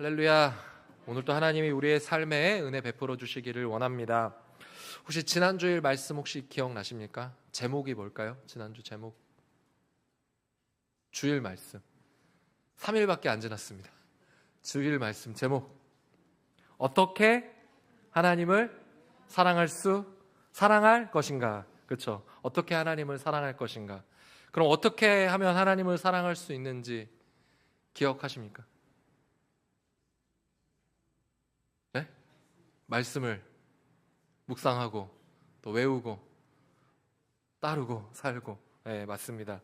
할렐루야. 오늘도 하나님이 우리의 삶에 은혜 베풀어 주시기를 원합니다. 혹시 지난주일 말씀 혹시 기억나십니까? 제목이 뭘까요? 지난주 제목. 주일 말씀. 3일밖에 안 지났습니다. 주일 말씀 제목. 어떻게 하나님을 사랑할 수 사랑할 것인가? 그렇죠? 어떻게 하나님을 사랑할 것인가? 그럼 어떻게 하면 하나님을 사랑할 수 있는지 기억하십니까? 네? 말씀을 묵상하고 또 외우고 따르고 살고 네, 맞습니다.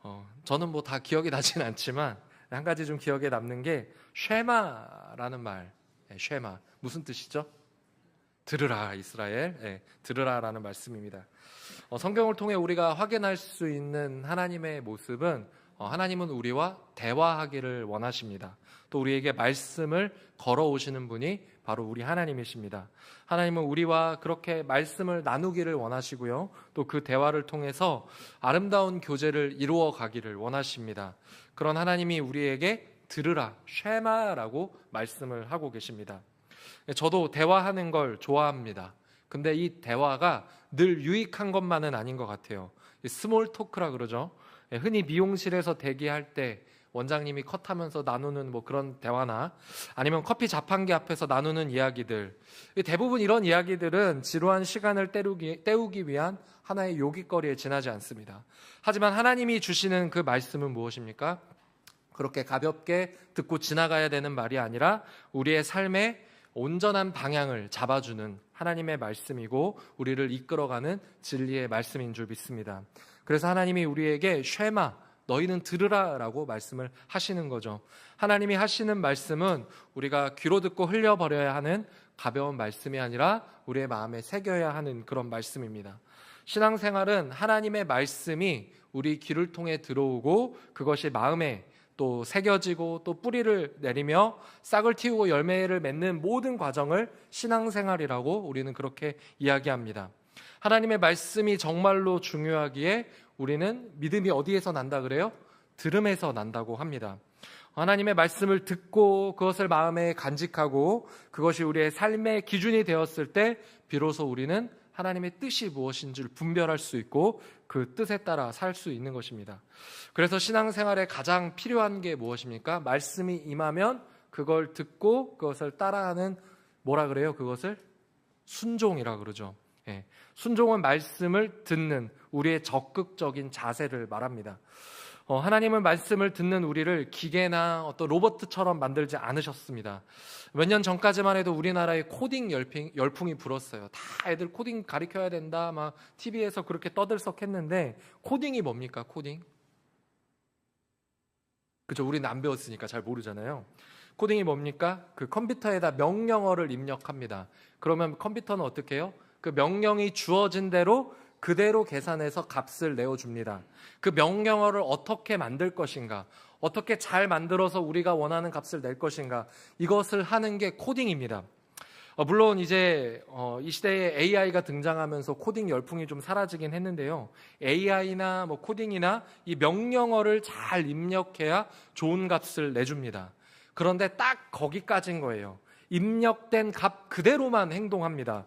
어, 저는 뭐 다 기억이 나진 않지만 한 가지 좀 기억에 남는 게 쉐마라는 말. 네, 쉐마 무슨 뜻이죠? 들으라 이스라엘 네, 들으라라는 말씀입니다. 어, 성경을 통해 우리가 확인할 수 있는 하나님의 모습은 어, 하나님은 우리와 대화하기를 원하십니다. 또 우리에게 말씀을 걸어오시는 분이 바로 우리 하나님이십니다. 하나님은 우리와 그렇게 말씀을 나누기를 원하시고요. 또 그 대화를 통해서 아름다운 교제를 이루어 가기를 원하십니다. 그런 하나님이 우리에게 들으라, 쉐마라고 말씀을 하고 계십니다. 저도 대화하는 걸 좋아합니다. 근데 이 대화가 늘 유익한 것만은 아닌 것 같아요. 스몰 토크라 그러죠. 흔히 미용실에서 대기할 때 원장님이 컷하면서 나누는 뭐 그런 대화나 아니면 커피 자판기 앞에서 나누는 이야기들 대부분 이런 이야기들은 지루한 시간을 때우기, 때우기 위한 하나의 요깃거리에 지나지 않습니다. 하지만 하나님이 주시는 그 말씀은 무엇입니까? 그렇게 가볍게 듣고 지나가야 되는 말이 아니라 우리의 삶의 온전한 방향을 잡아주는 하나님의 말씀이고 우리를 이끌어가는 진리의 말씀인 줄 믿습니다. 그래서 하나님이 우리에게 쉐마 너희는 들으라라고 말씀을 하시는 거죠. 하나님이 하시는 말씀은 우리가 귀로 듣고 흘려버려야 하는 가벼운 말씀이 아니라 우리의 마음에 새겨야 하는 그런 말씀입니다. 신앙생활은 하나님의 말씀이 우리 귀를 통해 들어오고 그것이 마음에 또 새겨지고 또 뿌리를 내리며 싹을 틔우고 열매를 맺는 모든 과정을 신앙생활이라고 우리는 그렇게 이야기합니다. 하나님의 말씀이 정말로 중요하기에 우리는 믿음이 어디에서 난다 그래요? 들음에서 난다고 합니다. 하나님의 말씀을 듣고 그것을 마음에 간직하고 그것이 우리의 삶의 기준이 되었을 때 비로소 우리는 하나님의 뜻이 무엇인지를 분별할 수 있고 그 뜻에 따라 살 수 있는 것입니다. 그래서 신앙생활에 가장 필요한 게 무엇입니까? 말씀이 임하면 그걸 듣고 그것을 따라하는 뭐라 그래요? 그것을 순종이라 그러죠. 예. 순종은 말씀을 듣는 우리의 적극적인 자세를 말합니다. 어, 하나님은 말씀을 듣는 우리를 기계나 어떤 로버트처럼 만들지 않으셨습니다. 몇 년 전까지만 해도 우리나라에 코딩 열풍, 열풍이 불었어요. 다 애들 코딩 가르쳐야 된다. 막 TV에서 그렇게 떠들썩했는데 코딩이 뭡니까? 코딩? 그죠? 우리는 안 배웠으니까 잘 모르잖아요. 코딩이 뭡니까? 그 컴퓨터에다 명령어를 입력합니다. 그러면 컴퓨터는 어떻게 해요? 그 명령이 주어진 대로 그대로 계산해서 값을 내어줍니다. 그 명령어를 어떻게 만들 것인가, 어떻게 잘 만들어서 우리가 원하는 값을 낼 것인가, 이것을 하는 게 코딩입니다. 어, 물론 이제 어, 이 시대에 AI가 등장하면서 코딩 열풍이 좀 사라지긴 했는데요. AI나 뭐 코딩이나 이 명령어를 잘 입력해야 좋은 값을 내줍니다. 그런데 딱 거기까지인 거예요. 입력된 값 그대로만 행동합니다.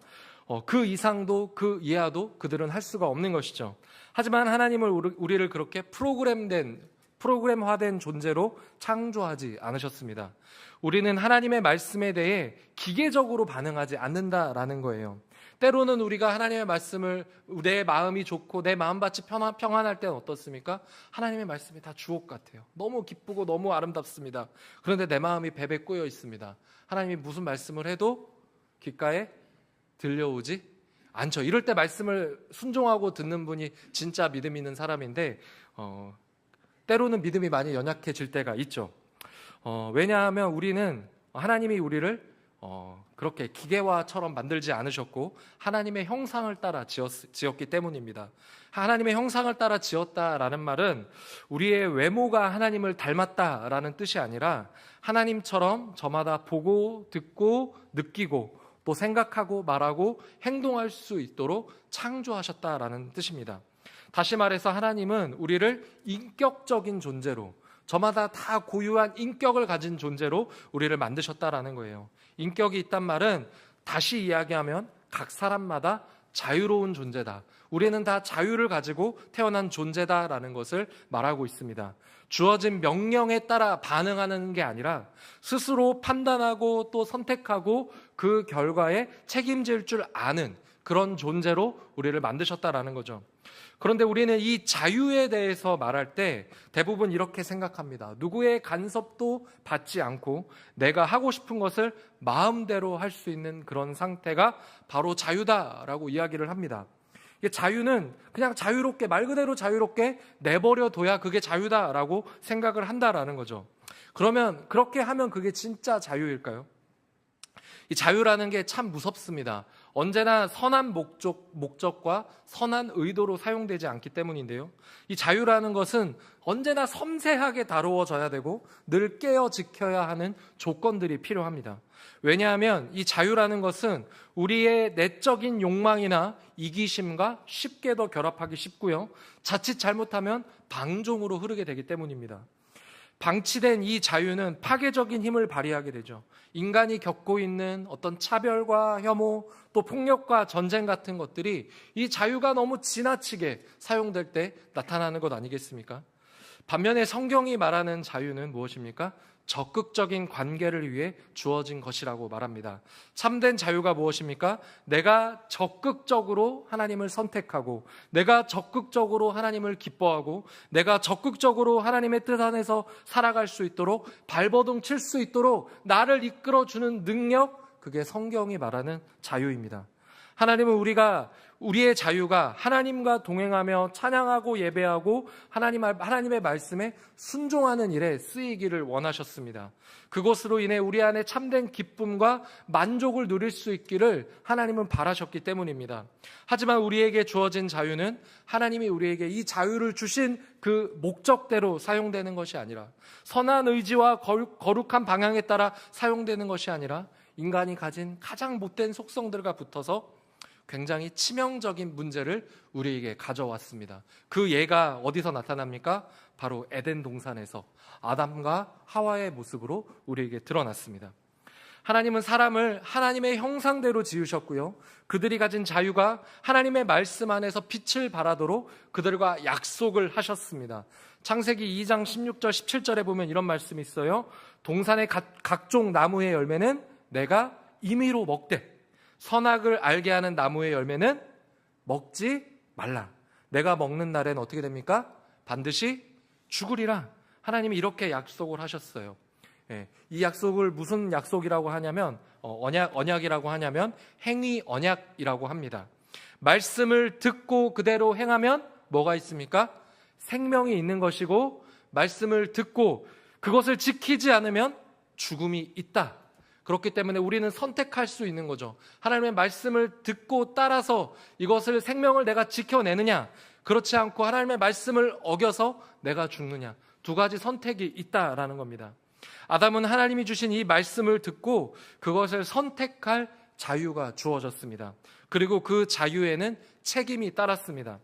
어, 그 이상도 그 이하도 그들은 할 수가 없는 것이죠. 하지만 하나님을 우리를 그렇게 프로그램된 프로그램화된 존재로 창조하지 않으셨습니다. 우리는 하나님의 말씀에 대해 기계적으로 반응하지 않는다라는 거예요. 때로는 우리가 하나님의 말씀을 내 마음이 좋고 내 마음밭이 평안, 평안할 때는 어떻습니까? 하나님의 말씀이 다 주옥 같아요. 너무 기쁘고 너무 아름답습니다. 그런데 내 마음이 베베 꼬여 있습니다. 하나님이 무슨 말씀을 해도 귓가에 들려오지 않죠. 이럴 때 말씀을 순종하고 듣는 분이 진짜 믿음 있는 사람인데 어, 때로는 믿음이 많이 연약해질 때가 있죠. 어, 왜냐하면 우리는 하나님이 우리를 어, 그렇게 기계화처럼 만들지 않으셨고 하나님의 형상을 따라 지었, 지었기 때문입니다. 하나님의 형상을 따라 지었다라는 말은 우리의 외모가 하나님을 닮았다라는 뜻이 아니라 하나님처럼 저마다 보고 듣고 느끼고 또 생각하고 말하고 행동할 수 있도록 창조하셨다라는 뜻입니다. 다시 말해서 하나님은 우리를 인격적인 존재로 저마다 다 고유한 인격을 가진 존재로 우리를 만드셨다라는 거예요. 인격이 있단 말은 다시 이야기하면 각 사람마다 자유로운 존재다. 우리는 다 자유를 가지고 태어난 존재다라는 것을 말하고 있습니다. 주어진 명령에 따라 반응하는 게 아니라 스스로 판단하고 또 선택하고 그 결과에 책임질 줄 아는 그런 존재로 우리를 만드셨다라는 거죠. 그런데 우리는 이 자유에 대해서 말할 때 대부분 이렇게 생각합니다. 누구의 간섭도 받지 않고 내가 하고 싶은 것을 마음대로 할 수 있는 그런 상태가 바로 자유다라고 이야기를 합니다. 자유는 그냥 자유롭게 말 그대로 자유롭게 내버려 둬야 그게 자유다라고 생각을 한다라는 거죠. 그러면 그렇게 하면 그게 진짜 자유일까요? 이 자유라는 게 참 무섭습니다. 언제나 선한 목적, 목적과 선한 의도로 사용되지 않기 때문인데요. 이 자유라는 것은 언제나 섬세하게 다루어져야 되고 늘 깨어 지켜야 하는 조건들이 필요합니다. 왜냐하면 이 자유라는 것은 우리의 내적인 욕망이나 이기심과 쉽게 더 결합하기 쉽고요. 자칫 잘못하면 방종으로 흐르게 되기 때문입니다. 방치된 이 자유는 파괴적인 힘을 발휘하게 되죠. 인간이 겪고 있는 어떤 차별과 혐오, 또 폭력과 전쟁 같은 것들이 이 자유가 너무 지나치게 사용될 때 나타나는 것 아니겠습니까? 반면에 성경이 말하는 자유는 무엇입니까? 적극적인 관계를 위해 주어진 것이라고 말합니다. 참된 자유가 무엇입니까? 내가 적극적으로 하나님을 선택하고, 내가 적극적으로 하나님을 기뻐하고, 내가 적극적으로 하나님의 뜻 안에서 살아갈 수 있도록 발버둥 칠 수 있도록 나를 이끌어주는 능력, 그게 성경이 말하는 자유입니다. 하나님은 우리가 우리의 자유가 하나님과 동행하며 찬양하고 예배하고 하나님, 하나님의 말씀에 순종하는 일에 쓰이기를 원하셨습니다. 그것으로 인해 우리 안에 참된 기쁨과 만족을 누릴 수 있기를 하나님은 바라셨기 때문입니다. 하지만 우리에게 주어진 자유는 하나님이 우리에게 이 자유를 주신 그 목적대로 사용되는 것이 아니라 선한 의지와 거룩한 방향에 따라 사용되는 것이 아니라 인간이 가진 가장 못된 속성들과 붙어서 굉장히 치명적인 문제를 우리에게 가져왔습니다. 그 예가 어디서 나타납니까? 바로 에덴 동산에서 아담과 하와의 모습으로 우리에게 드러났습니다. 하나님은 사람을 하나님의 형상대로 지으셨고요. 그들이 가진 자유가 하나님의 말씀 안에서 빛을 발하도록 그들과 약속을 하셨습니다. 창세기 2장 16절 17절에 보면 이런 말씀이 있어요. 동산의 각종 나무의 열매는 내가 임의로 먹되 선악을 알게 하는 나무의 열매는 먹지 말라. 내가 먹는 날엔 어떻게 됩니까? 반드시 죽으리라. 하나님이 이렇게 약속을 하셨어요. 예, 이 약속을 무슨 약속이라고 하냐면 어, 언약 언약이라고 하냐면 행위 언약이라고 합니다. 말씀을 듣고 그대로 행하면 뭐가 있습니까? 생명이 있는 것이고 말씀을 듣고 그것을 지키지 않으면 죽음이 있다. 그렇기 때문에 우리는 선택할 수 있는 거죠. 하나님의 말씀을 듣고 따라서 이것을 생명을 내가 지켜내느냐, 그렇지 않고 하나님의 말씀을 어겨서 내가 죽느냐. 두 가지 선택이 있다라는 겁니다. 아담은 하나님이 주신 이 말씀을 듣고 그것을 선택할 자유가 주어졌습니다. 그리고 그 자유에는 책임이 따랐습니다.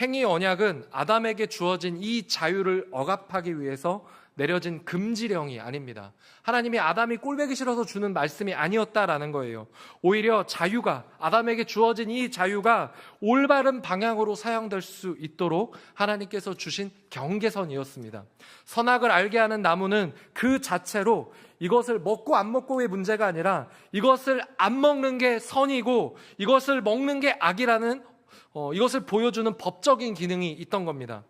행위 언약은 아담에게 주어진 이 자유를 억압하기 위해서 내려진 금지령이 아닙니다. 하나님이 아담이 꼴배기 싫어서 주는 말씀이 아니었다라는 거예요. 오히려 자유가 아담에게 주어진 이 자유가 올바른 방향으로 사용될 수 있도록 하나님께서 주신 경계선이었습니다. 선악을 알게 하는 나무는 그 자체로 이것을 먹고 안 먹고의 문제가 아니라 이것을 안 먹는 게 선이고 이것을 먹는 게 악이라는 어, 이것을 보여주는 법적인 기능이 있던 겁니다.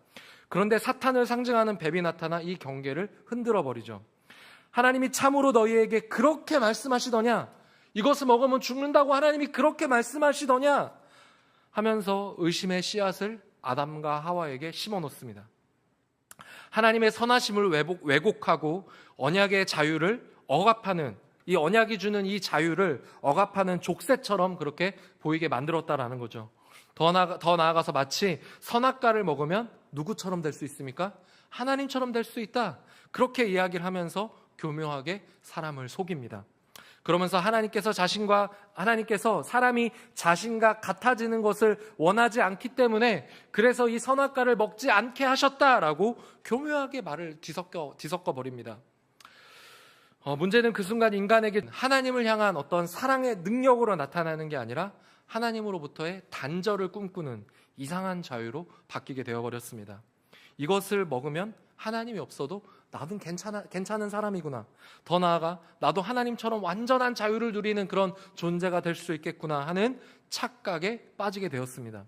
그런데 사탄을 상징하는 뱀이 나타나 이 경계를 흔들어 버리죠. 하나님이 참으로 너희에게 그렇게 말씀하시더냐? 이것을 먹으면 죽는다고 하나님이 그렇게 말씀하시더냐? 하면서 의심의 씨앗을 아담과 하와에게 심어 놓습니다. 하나님의 선하심을 왜곡, 왜곡하고 언약의 자유를 억압하는 이 언약이 주는 이 자유를 억압하는 족쇄처럼 그렇게 보이게 만들었다라는 거죠. 더, 나아, 더 나아가서 마치 선악과를 먹으면 누구처럼 될 수 있습니까? 하나님처럼 될 수 있다. 그렇게 이야기를 하면서 교묘하게 사람을 속입니다. 그러면서 하나님께서 자신과 하나님께서 사람이 자신과 같아지는 것을 원하지 않기 때문에 그래서 이 선악과를 먹지 않게 하셨다라고 교묘하게 말을 뒤섞어 뒤섞어 버립니다. 어, 문제는 그 순간 인간에게 하나님을 향한 어떤 사랑의 능력으로 나타나는 게 아니라 하나님으로부터의 단절을 꿈꾸는 이상한 자유로 바뀌게 되어버렸습니다. 이것을 먹으면 하나님이 없어도 나도 괜찮아, 괜찮은 사람이구나. 더 나아가 나도 하나님처럼 완전한 자유를 누리는 그런 존재가 될 수 있겠구나 하는 착각에 빠지게 되었습니다.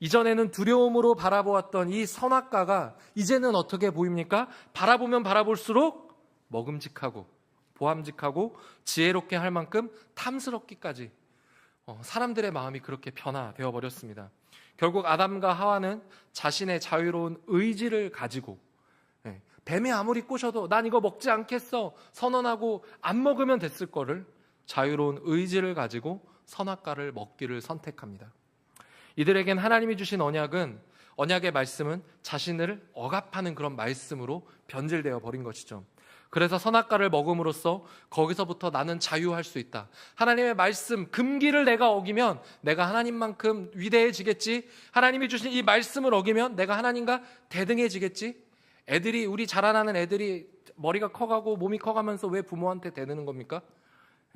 이전에는 두려움으로 바라보았던 이 선악과가 이제는 어떻게 보입니까? 바라보면 바라볼수록 먹음직하고 보암직하고 지혜롭게 할 만큼 탐스럽기까지 어, 사람들의 마음이 그렇게 변화되어 버렸습니다. 결국 아담과 하와는 자신의 자유로운 의지를 가지고 예, 뱀이 아무리 꼬셔도 난 이거 먹지 않겠어 선언하고 안 먹으면 됐을 거를 자유로운 의지를 가지고 선악과를 먹기를 선택합니다. 이들에겐 하나님이 주신 언약은 언약의 말씀은 자신을 억압하는 그런 말씀으로 변질되어 버린 것이죠. 그래서 선악과를 먹음으로써 거기서부터 나는 자유할 수 있다. 하나님의 말씀, 금기를 내가 어기면 내가 하나님만큼 위대해지겠지. 하나님이 주신 이 말씀을 어기면 내가 하나님과 대등해지겠지. 애들이, 우리 자라나는 애들이 머리가 커가고 몸이 커가면서 왜 부모한테 대드는 겁니까?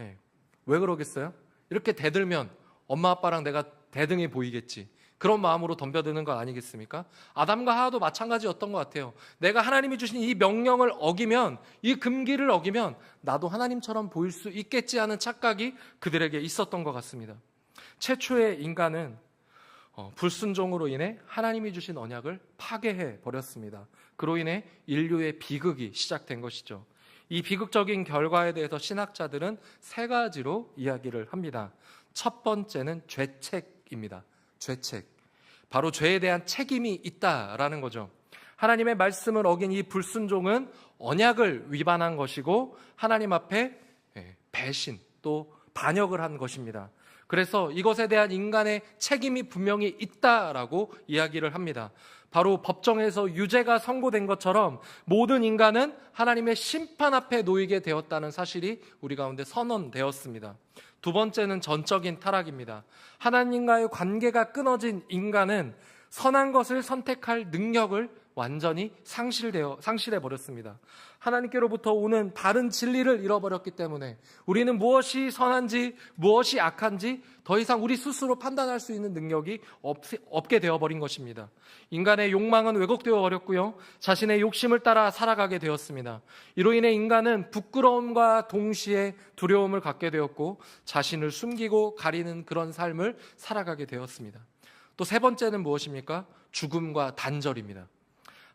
예. 왜 그러겠어요? 이렇게 대들면 엄마 아빠랑 내가 대등해 보이겠지. 그런 마음으로 덤벼드는 것 아니겠습니까? 아담과 하와도 마찬가지였던 것 같아요. 내가 하나님이 주신 이 명령을 어기면, 이 금기를 어기면 나도 하나님처럼 보일 수 있겠지 하는 착각이 그들에게 있었던 것 같습니다. 최초의 인간은 어, 불순종으로 인해 하나님이 주신 언약을 파괴해 버렸습니다. 그로 인해 인류의 비극이 시작된 것이죠. 이 비극적인 결과에 대해서 신학자들은 세 가지로 이야기를 합니다. 첫 번째는 죄책입니다. 죄책. 바로 죄에 대한 책임이 있다라는 거죠. 하나님의 말씀을 어긴 이 불순종은 언약을 위반한 것이고 하나님 앞에 예, 배신 또 반역을 한 것입니다. 그래서 이것에 대한 인간의 책임이 분명히 있다라고 이야기를 합니다. 바로 법정에서 유죄가 선고된 것처럼 모든 인간은 하나님의 심판 앞에 놓이게 되었다는 사실이 우리 가운데 선언되었습니다. 두 번째는 전적인 타락입니다. 하나님과의 관계가 끊어진 인간은 선한 것을 선택할 능력을 완전히 상실되어 상실해 버렸습니다. 하나님께로부터 오는 바른 진리를 잃어버렸기 때문에 우리는 무엇이 선한지 무엇이 악한지 더 이상 우리 스스로 판단할 수 있는 능력이 없, 없게 되어 버린 것입니다. 인간의 욕망은 왜곡되어 버렸고요. 자신의 욕심을 따라 살아가게 되었습니다. 이로 인해 인간은 부끄러움과 동시에 두려움을 갖게 되었고 자신을 숨기고 가리는 그런 삶을 살아가게 되었습니다. 또 세 번째는 무엇입니까? 죽음과 단절입니다.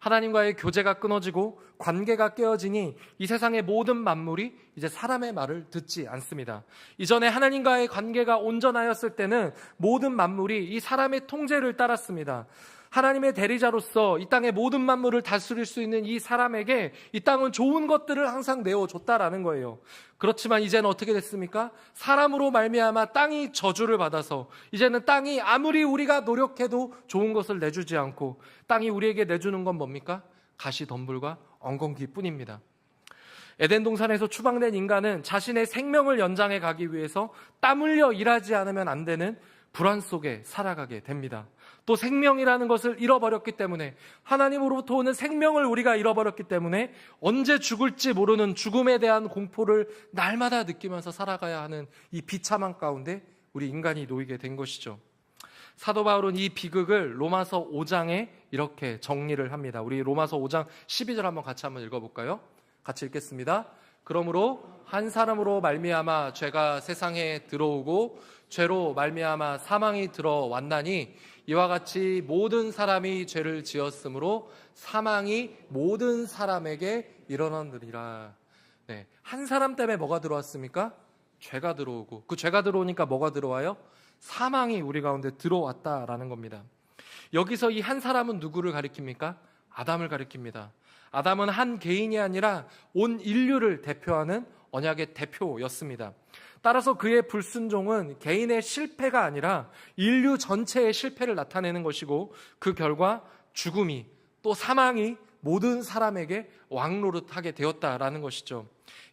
하나님과의 교제가 끊어지고 관계가 깨어지니 이 세상의 모든 만물이 이제 사람의 말을 듣지 않습니다. 이전에 하나님과의 관계가 온전하였을 때는 모든 만물이 이 사람의 통제를 따랐습니다. 하나님의 대리자로서 이 땅의 모든 만물을 다스릴 수 있는 이 사람에게 이 땅은 좋은 것들을 항상 내어줬다라는 거예요. 그렇지만 이제는 어떻게 됐습니까? 사람으로 말미암아 땅이 저주를 받아서 이제는 땅이 아무리 우리가 노력해도 좋은 것을 내주지 않고 땅이 우리에게 내주는 건 뭡니까? 가시 덤불과 엉겅퀴뿐입니다. 에덴 동산에서 추방된 인간은 자신의 생명을 연장해 가기 위해서 땀 흘려 일하지 않으면 안 되는 불안 속에 살아가게 됩니다. 또 생명이라는 것을 잃어버렸기 때문에 하나님으로부터 오는 생명을 우리가 잃어버렸기 때문에 언제 죽을지 모르는 죽음에 대한 공포를 날마다 느끼면서 살아가야 하는 이 비참한 가운데 우리 인간이 놓이게 된 것이죠. 사도 바울은 이 비극을 로마서 5장에 이렇게 정리를 합니다. 우리 로마서 5장 12절 한번 같이 한번 읽어볼까요? 같이 읽겠습니다. 그러므로 한 사람으로 말미암아 죄가 세상에 들어오고 죄로 말미암아 사망이 들어왔나니 이와 같이 모든 사람이 죄를 지었으므로 사망이 모든 사람에게 일어나느니라. 네, 한 사람 때문에 뭐가 들어왔습니까? 죄가 들어오고 그 죄가 들어오니까 뭐가 들어와요? 사망이 우리 가운데 들어왔다라는 겁니다. 여기서 이 한 사람은 누구를 가리킵니까? 아담을 가리킵니다. 아담은 한 개인이 아니라 온 인류를 대표하는 언약의 대표였습니다. 따라서 그의 불순종은 개인의 실패가 아니라 인류 전체의 실패를 나타내는 것이고 그 결과 죽음이 또 사망이 모든 사람에게 왕노릇하게 되었다라는 것이죠.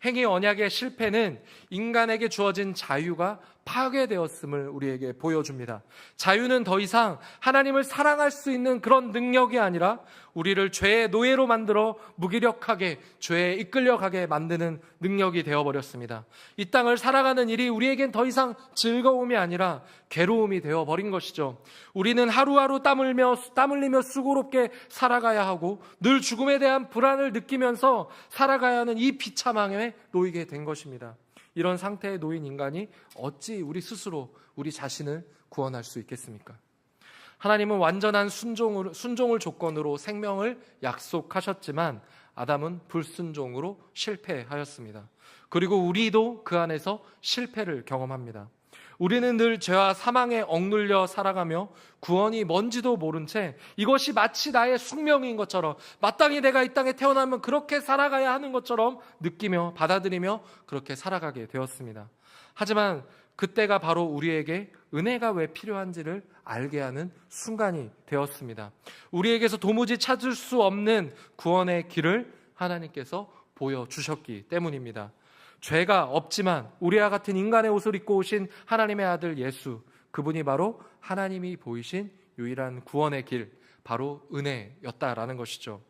행위 언약의 실패는 인간에게 주어진 자유가 파괴되었음을 우리에게 보여줍니다. 자유는 더 이상 하나님을 사랑할 수 있는 그런 능력이 아니라 우리를 죄의 노예로 만들어 무기력하게 죄에 이끌려가게 만드는 능력이 되어버렸습니다. 이 땅을 살아가는 일이 우리에겐 더 이상 즐거움이 아니라 괴로움이 되어버린 것이죠. 우리는 하루하루 땀 흘며, 땀 흘리며 수고롭게 살아가야 하고 늘 죽음에 대한 불안을 느끼면서 살아가야 하는 이 비참 함에 놓이게 된 것입니다. 이런 상태에 놓인 인간이 어찌 우리 스스로 우리 자신을 구원할 수 있겠습니까? 하나님은 완전한 순종을, 순종을 조건으로 생명을 약속하셨지만 아담은 불순종으로 실패하였습니다. 그리고 우리도 그 안에서 실패를 경험합니다. 우리는 늘 죄와 사망에 억눌려 살아가며 구원이 뭔지도 모른 채 이것이 마치 나의 숙명인 것처럼 마땅히 내가 이 땅에 태어나면 그렇게 살아가야 하는 것처럼 느끼며 받아들이며 그렇게 살아가게 되었습니다. 하지만 그때가 바로 우리에게 은혜가 왜 필요한지를 알게 하는 순간이 되었습니다. 우리에게서 도무지 찾을 수 없는 구원의 길을 하나님께서 보여주셨기 때문입니다. 죄가 없지만 우리와 같은 인간의 옷을 입고 오신 하나님의 아들 예수, 그분이 바로 하나님이 보이신 유일한 구원의 길, 바로 은혜였다라는 것이죠.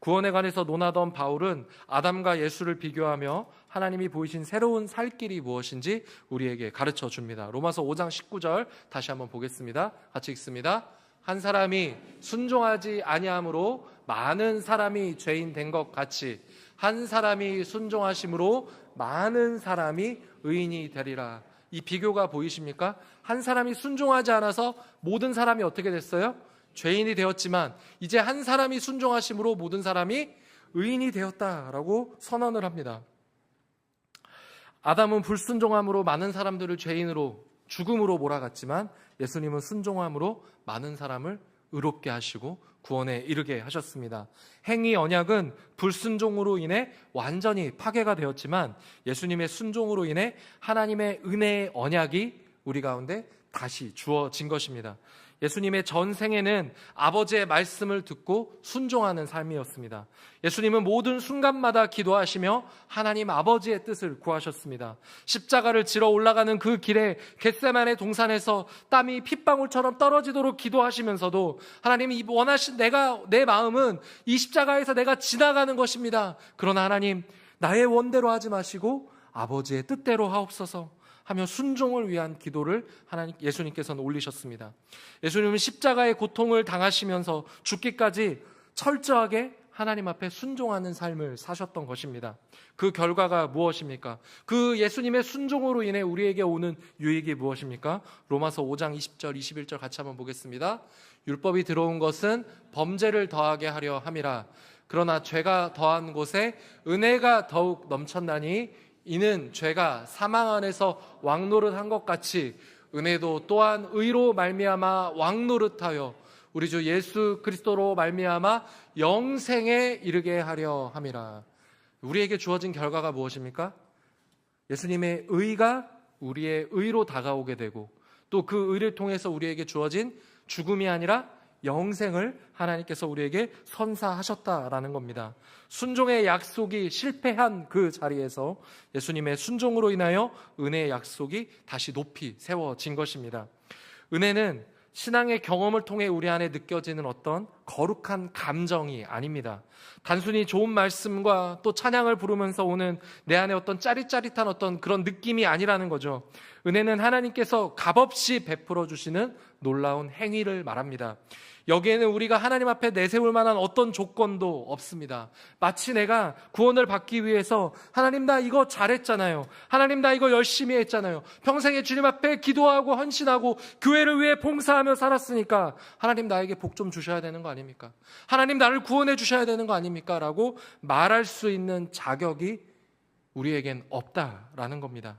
구원에 관해서 논하던 바울은 아담과 예수를 비교하며 하나님이 보이신 새로운 살 길이 무엇인지 우리에게 가르쳐 줍니다. 로마서 5장 19절 다시 한번 보겠습니다. 같이 읽습니다. 한 사람이 순종하지 아니함으로 많은 사람이 죄인 된 것 같이 한 사람이 순종하심으로 많은 사람이 의인이 되리라. 이 비교가 보이십니까? 한 사람이 순종하지 않아서 모든 사람이 어떻게 됐어요? 죄인이 되었지만 이제 한 사람이 순종하심으로 모든 사람이 의인이 되었다라고 선언을 합니다. 아담은 불순종함으로 많은 사람들을 죄인으로 죽음으로 몰아갔지만 예수님은 순종함으로 많은 사람을 의롭게 하시고 구원에 이르게 하셨습니다. 행위 언약은 불순종으로 인해 완전히 파괴가 되었지만 예수님의 순종으로 인해 하나님의 은혜의 언약이 우리 가운데 다시 주어진 것입니다. 예수님의 전생에는 아버지의 말씀을 듣고 순종하는 삶이었습니다. 예수님은 모든 순간마다 기도하시며 하나님 아버지의 뜻을 구하셨습니다. 십자가를 지러 올라가는 그 길에 겟세만의 동산에서 땀이 핏방울처럼 떨어지도록 기도하시면서도 하나님 이 원하신 내가 내 마음은 이 십자가에서 내가 지나가는 것입니다. 그러나 하나님 나의 원대로 하지 마시고 아버지의 뜻대로 하옵소서. 하며 순종을 위한 기도를 하나님 예수님께서는 올리셨습니다. 예수님은 십자가의 고통을 당하시면서 죽기까지 철저하게 하나님 앞에 순종하는 삶을 사셨던 것입니다. 그 결과가 무엇입니까? 그 예수님의 순종으로 인해 우리에게 오는 유익이 무엇입니까? 로마서 5장 20절, 21절 같이 한번 보겠습니다. 율법이 들어온 것은 범죄를 더하게 하려 함이라. 그러나 죄가 더한 곳에 은혜가 더욱 넘쳤나니 이는 죄가 사망 안에서 왕노릇한 것 같이 은혜도 또한 의로 말미암아 왕노릇하여 우리 주 예수 그리스도로 말미암아 영생에 이르게 하려 함이라. 우리에게 주어진 결과가 무엇입니까? 예수님의 의가 우리의 의로 다가오게 되고 또 그 의를 통해서 우리에게 주어진 죽음이 아니라 영생을 하나님께서 우리에게 선사하셨다라는 겁니다. 순종의 약속이 실패한 그 자리에서 예수님의 순종으로 인하여 은혜의 약속이 다시 높이 세워진 것입니다. 은혜는 신앙의 경험을 통해 우리 안에 느껴지는 어떤 거룩한 감정이 아닙니다. 단순히 좋은 말씀과 또 찬양을 부르면서 오는 내 안에 어떤 짜릿짜릿한 어떤 그런 느낌이 아니라는 거죠. 은혜는 하나님께서 값없이 베풀어 주시는 놀라운 행위를 말합니다. 여기에는 우리가 하나님 앞에 내세울 만한 어떤 조건도 없습니다. 마치 내가 구원을 받기 위해서 하나님 나 이거 잘했잖아요. 하나님 나 이거 열심히 했잖아요. 평생에 주님 앞에 기도하고 헌신하고 교회를 위해 봉사하며 살았으니까 하나님 나에게 복 좀 주셔야 되는 거 아닙니까? 하나님 나를 구원해 주셔야 되는 거 아닙니까? 라고 말할 수 있는 자격이 우리에겐 없다라는 겁니다.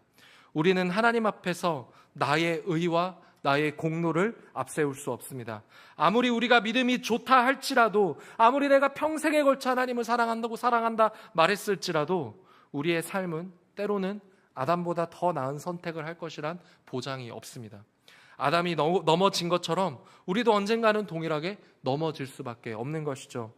우리는 하나님 앞에서 나의 의와 나의 공로를 앞세울 수 없습니다. 아무리 우리가 믿음이 좋다 할지라도, 아무리 내가 평생에 걸쳐 하나님을 사랑한다고 사랑한다 말했을지라도, 우리의 삶은 때로는 아담보다 더 나은 선택을 할 것이란 보장이 없습니다. 아담이 넘어진 것처럼 우리도 언젠가는 동일하게 넘어질 수밖에 없는 것이죠.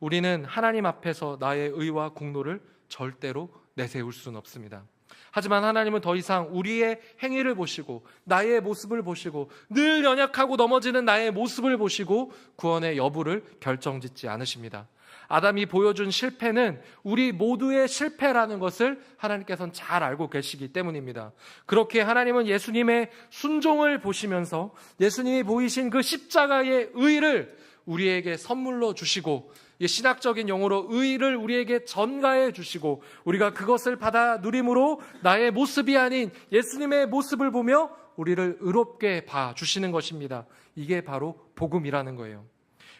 우리는 하나님 앞에서 나의 의와 공로를 절대로 내세울 수는 없습니다. 하지만 하나님은 더 이상 우리의 행위를 보시고 나의 모습을 보시고 늘 연약하고 넘어지는 나의 모습을 보시고 구원의 여부를 결정짓지 않으십니다. 아담이 보여준 실패는 우리 모두의 실패라는 것을 하나님께서는 잘 알고 계시기 때문입니다. 그렇게 하나님은 예수님의 순종을 보시면서 예수님이 보이신 그 십자가의 의를 우리에게 선물로 주시고 이 신학적인 용어로 의를 우리에게 전가해 주시고 우리가 그것을 받아 누림으로 나의 모습이 아닌 예수님의 모습을 보며 우리를 의롭게 봐 주시는 것입니다. 이게 바로 복음이라는 거예요.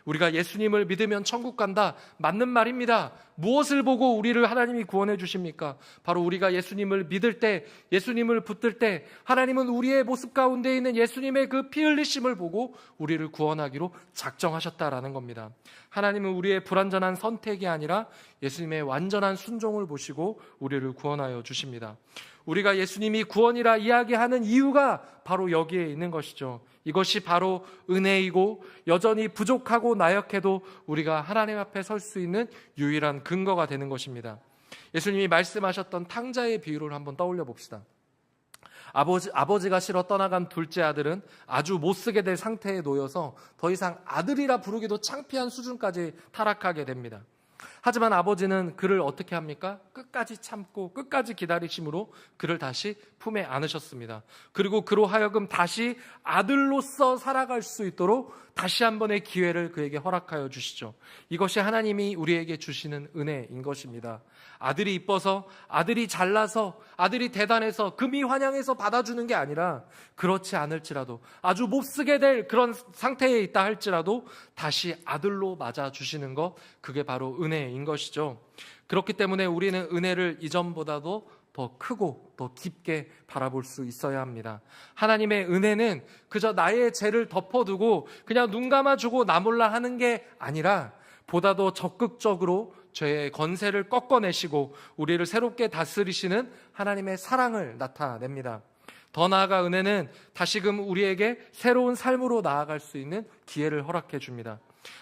우리가 예수님을 믿으면 천국 간다. 맞는 말입니다. 무엇을 보고 우리를 하나님이 구원해 주십니까? 바로 우리가 예수님을 믿을 때, 예수님을 붙들 때, 하나님은 우리의 모습 가운데 있는 예수님의 그 피 흘리심을 보고 우리를 구원하기로 작정하셨다라는 겁니다. 하나님은 우리의 불완전한 선택이 아니라 예수님의 완전한 순종을 보시고 우리를 구원하여 주십니다. 우리가 예수님이 구원이라 이야기하는 이유가 바로 여기에 있는 것이죠. 이것이 바로 은혜이고 여전히 부족하고 나약해도 우리가 하나님 앞에 설 수 있는 유일한 근거가 되는 것입니다. 예수님이 말씀하셨던 탕자의 비유를 한번 떠올려 봅시다. 아버지, 아버지가 실어 떠나간 둘째 아들은 아주 못 쓰게 될 상태에 놓여서 더 이상 아들이라 부르기도 창피한 수준까지 타락하게 됩니다. 하지만 아버지는 그를 어떻게 합니까? 끝까지 참고 끝까지 기다리심으로 그를 다시 품에 안으셨습니다. 그리고 그로 하여금 다시 아들로서 살아갈 수 있도록 다시 한 번의 기회를 그에게 허락하여 주시죠. 이것이 하나님이 우리에게 주시는 은혜인 것입니다. 아들이 이뻐서, 아들이 잘나서, 아들이 대단해서, 금이 환영해서 받아주는 게 아니라 그렇지 않을지라도 아주 못 쓰게 될 그런 상태에 있다 할지라도 다시 아들로 맞아 주시는 것, 그게 바로 은혜인 것이죠. 그렇기 때문에 우리는 은혜를 이전보다도 더 크고 더 깊게 바라볼 수 있어야 합니다. 하나님의 은혜는 그저 나의 죄를 덮어두고 그냥 눈 감아주고 나 몰라 하는 게 아니라 보다 더 적극적으로 죄의 건세를 꺾어내시고 우리를 새롭게 다스리시는 하나님의 사랑을 나타냅니다. 더 나아가 은혜는 다시금 우리에게 새로운 삶으로 나아갈 수 있는 기회를 허락해 줍니다.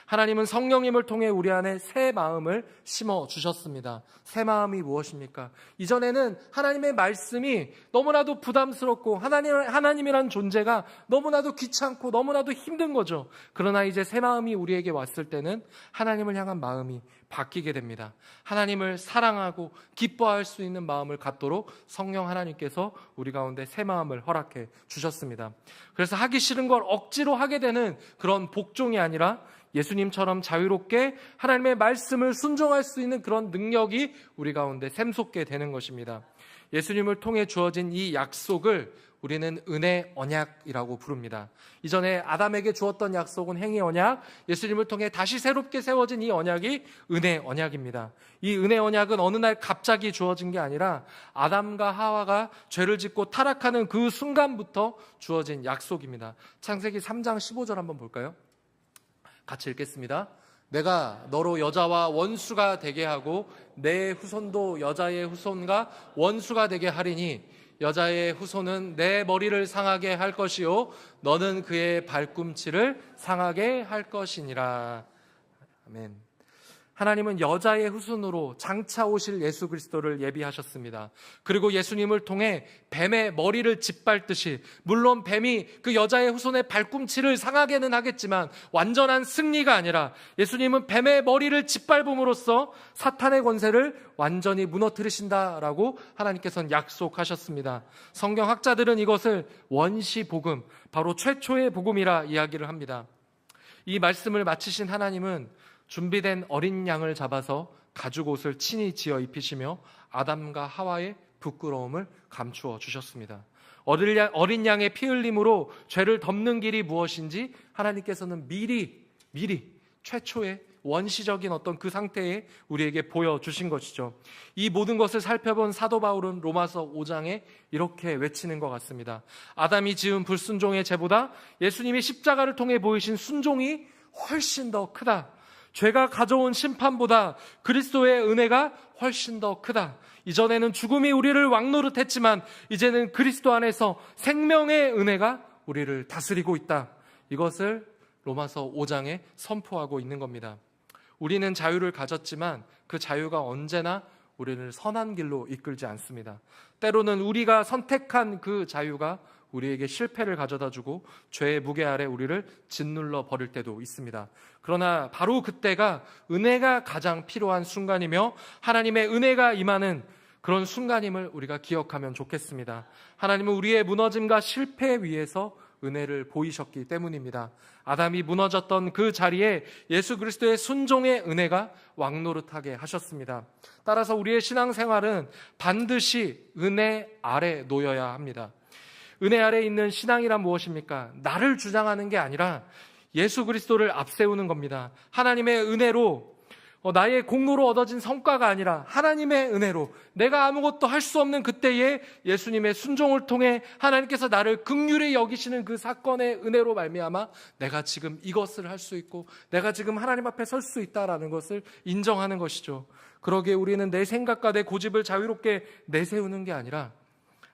하나님은 성령님을 통해 우리 안에 새 마음을 심어 주셨습니다. 새 마음이 무엇입니까? 이전에는 하나님의 말씀이 너무나도 부담스럽고 하나님, 하나님이란 존재가 너무나도 귀찮고 너무나도 힘든 거죠. 그러나 이제 새 마음이 우리에게 왔을 때는 하나님을 향한 마음이 바뀌게 됩니다. 하나님을 사랑하고 기뻐할 수 있는 마음을 갖도록 성령 하나님께서 우리 가운데 새 마음을 허락해 주셨습니다. 그래서 하기 싫은 걸 억지로 하게 되는 그런 복종이 아니라 예수님처럼 자유롭게 하나님의 말씀을 순종할 수 있는 그런 능력이 우리 가운데 샘솟게 되는 것입니다. 예수님을 통해 주어진 이 약속을 우리는 은혜 언약이라고 부릅니다. 이전에 아담에게 주었던 약속은 행위 언약, 예수님을 통해 다시 새롭게 세워진 이 언약이 은혜 언약입니다. 이 은혜 언약은 어느 날 갑자기 주어진 게 아니라 아담과 하와가 죄를 짓고 타락하는 그 순간부터 주어진 약속입니다. 창세기 3장 15절 한번 볼까요? 같이 읽겠습니다. 내가 너로 여자와 원수가 되게 하고 내 후손도 여자의 후손과 원수가 되게 하리니 여자의 후손은 내 머리를 상하게 할 것이요 너는 그의 발꿈치를 상하게 할 것이니라. 아멘. 하나님은 여자의 후손으로 장차 오실 예수 그리스도를 예비하셨습니다. 그리고 예수님을 통해 뱀의 머리를 짓밟듯이 물론 뱀이 그 여자의 후손의 발꿈치를 상하게는 하겠지만 완전한 승리가 아니라 예수님은 뱀의 머리를 짓밟음으로써 사탄의 권세를 완전히 무너뜨리신다라고 하나님께서는 약속하셨습니다. 성경 학자들은 이것을 원시 복음, 바로 최초의 복음이라 이야기를 합니다. 이 말씀을 마치신 하나님은 준비된 어린 양을 잡아서 가죽 옷을 친히 지어 입히시며 아담과 하와의 부끄러움을 감추어 주셨습니다. 어린 양의 피 흘림으로 죄를 덮는 길이 무엇인지 하나님께서는 미리 미리 최초의 원시적인 어떤 그 상태에 우리에게 보여주신 것이죠. 이 모든 것을 살펴본 사도 바울은 로마서 5장에 이렇게 외치는 것 같습니다. 아담이 지은 불순종의 죄보다 예수님이 십자가를 통해 보이신 순종이 훨씬 더 크다. 죄가 가져온 심판보다 그리스도의 은혜가 훨씬 더 크다. 이전에는 죽음이 우리를 왕노릇했지만 이제는 그리스도 안에서 생명의 은혜가 우리를 다스리고 있다. 이것을 로마서 5장에 선포하고 있는 겁니다. 우리는 자유를 가졌지만 그 자유가 언제나 우리를 선한 길로 이끌지 않습니다. 때로는 우리가 선택한 그 자유가 우리에게 실패를 가져다 주고 죄의 무게 아래 우리를 짓눌러 버릴 때도 있습니다. 그러나 바로 그때가 은혜가 가장 필요한 순간이며 하나님의 은혜가 임하는 그런 순간임을 우리가 기억하면 좋겠습니다. 하나님은 우리의 무너짐과 실패 위에서 은혜를 보이셨기 때문입니다. 아담이 무너졌던 그 자리에 예수 그리스도의 순종의 은혜가 왕노릇하게 하셨습니다. 따라서 우리의 신앙생활은 반드시 은혜 아래 놓여야 합니다. 은혜 아래 있는 신앙이란 무엇입니까? 나를 주장하는 게 아니라 예수 그리스도를 앞세우는 겁니다. 하나님의 은혜로 어, 나의 공로로 얻어진 성과가 아니라 하나님의 은혜로 내가 아무것도 할 수 없는 그때에 예수님의 순종을 통해 하나님께서 나를 극률히 여기시는 그 사건의 은혜로 말미암아 내가 지금 이것을 할 수 있고 내가 지금 하나님 앞에 설 수 있다라는 것을 인정하는 것이죠. 그러기에 우리는 내 생각과 내 고집을 자유롭게 내세우는 게 아니라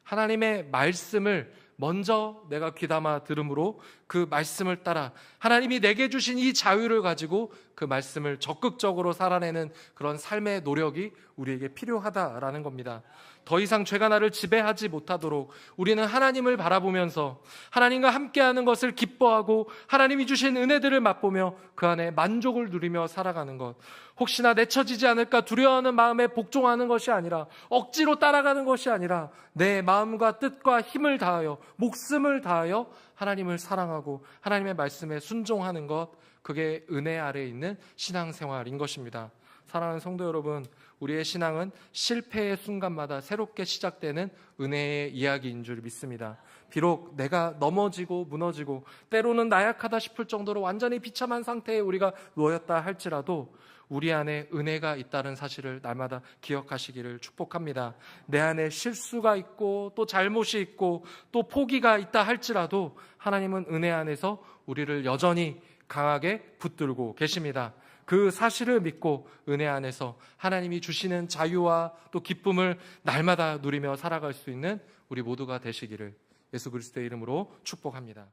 하나님의 말씀을 먼저 내가 귀담아 들음으로 그 말씀을 따라 하나님이 내게 주신 이 자유를 가지고 그 말씀을 적극적으로 살아내는 그런 삶의 노력이 우리에게 필요하다라는 겁니다. 더 이상 죄가 나를 지배하지 못하도록 우리는 하나님을 바라보면서 하나님과 함께하는 것을 기뻐하고 하나님이 주신 은혜들을 맛보며 그 안에 만족을 누리며 살아가는 것. 혹시나 내쳐지지 않을까 두려워하는 마음에 복종하는 것이 아니라 억지로 따라가는 것이 아니라 내 마음과 뜻과 힘을 다하여 목숨을 다하여 하나님을 사랑하고 하나님의 말씀에 순종하는 것. 그게 은혜 아래에 있는 신앙생활인 것입니다. 사랑하는 성도 여러분, 우리의 신앙은 실패의 순간마다 새롭게 시작되는 은혜의 이야기인 줄 믿습니다. 비록 내가 넘어지고 무너지고 때로는 나약하다 싶을 정도로 완전히 비참한 상태에 우리가 놓였다 할지라도 우리 안에 은혜가 있다는 사실을 날마다 기억하시기를 축복합니다. 내 안에 실수가 있고 또 잘못이 있고 또 포기가 있다 할지라도 하나님은 은혜 안에서 우리를 여전히 강하게 붙들고 계십니다. 그 사실을 믿고 은혜 안에서 하나님이 주시는 자유와 또 기쁨을 날마다 누리며 살아갈 수 있는 우리 모두가 되시기를 예수 그리스도의 이름으로 축복합니다.